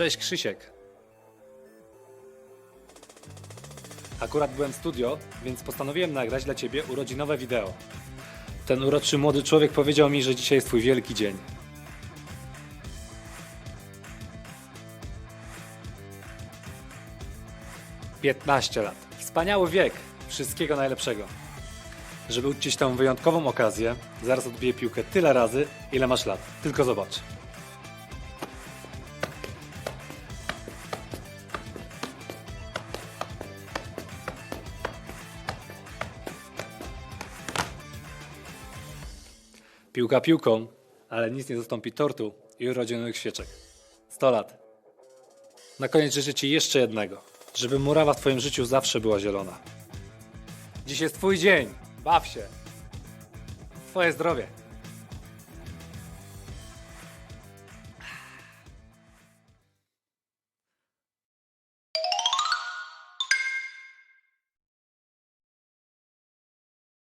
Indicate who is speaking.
Speaker 1: Cześć Krzysiek. Akurat byłem w studio, więc postanowiłem nagrać dla ciebie urodzinowe wideo. Ten uroczy młody człowiek powiedział mi, że dzisiaj jest twój wielki dzień. Piętnaście lat. Wspaniały wiek. Wszystkiego najlepszego. Żeby uczcić tę wyjątkową okazję, zaraz odbiję piłkę tyle razy, ile masz lat. Tylko zobacz. Piłka piłką, ale nic nie zastąpi tortu i urodzinowych świeczek. 100 lat. Na koniec życzę Ci jeszcze jednego. Żeby murawa w Twoim życiu zawsze była zielona. Dziś jest Twój dzień. Baw się. Twoje zdrowie.